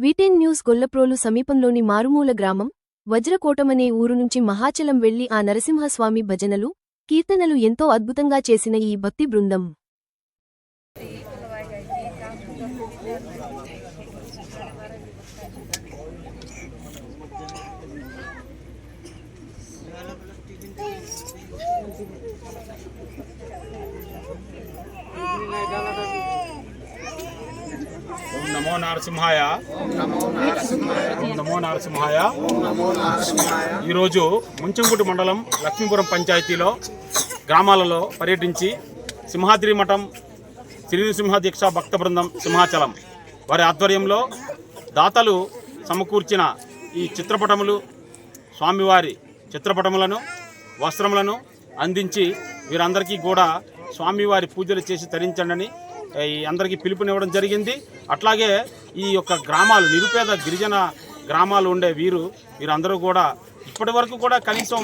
Cross Gollaprolu సమీపంలోని మారుమూల గ్రామం వజ్రకోటమనే ఊరు నుంచి మహాచలం వెళ్ళి ఆ నరసింహస్వామి భజనలు కీర్తనలు ఎంతో అద్భుతంగా చేసిన ఈ భక్తి బృందం. నమో నరసింహాయ. నమో నరసింహాయ. ఈరోజు ముంచంగుటి మండలం లక్ష్మీపురం పంచాయతీలో గ్రామాలలో పర్యటించి సింహాద్రి మఠం శ్రీ దీక్ష భక్త బృందం సింహాచలం వారి ఆధ్వర్యంలో దాతలు సమకూర్చిన ఈ చిత్రపటములు స్వామివారి చిత్రపటములను వస్త్రములను అందించి వీరందరికీ కూడా స్వామివారి పూజలు చేసి తరించండి అందరికీ పిలుపునివ్వడం జరిగింది. అట్లాగే ఈ యొక్క గ్రామాలు నిరుపేద గిరిజన గ్రామాలు ఉండే వీరు వీరందరూ కూడా ఇప్పటి వరకు కూడా కనీసం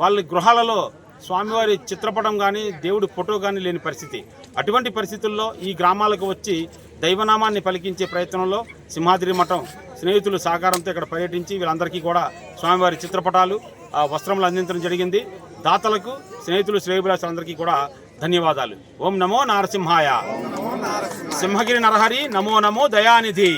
వాళ్ళ గృహాలలో స్వామివారి చిత్రపటం కానీ దేవుడి ఫోటో కానీ లేని పరిస్థితి. అటువంటి పరిస్థితుల్లో ఈ గ్రామాలకు వచ్చి దైవనామాన్ని పలికించే ప్రయత్నంలో సింహాద్రి మఠం స్నేహితులు సహకారంతో ఇక్కడ పర్యటించి వీళ్ళందరికీ కూడా స్వామివారి చిత్రపటాలు ఆ వస్త్రములు అందించడం జరిగింది. దాతలకు స్నేహితులు శ్రేయభిలాషులందరికీ కూడా ధన్యవాదాలు. ఓం నమో నారసింహాయ. సింహగిరి నరహరి నమో నమో దయానిధి.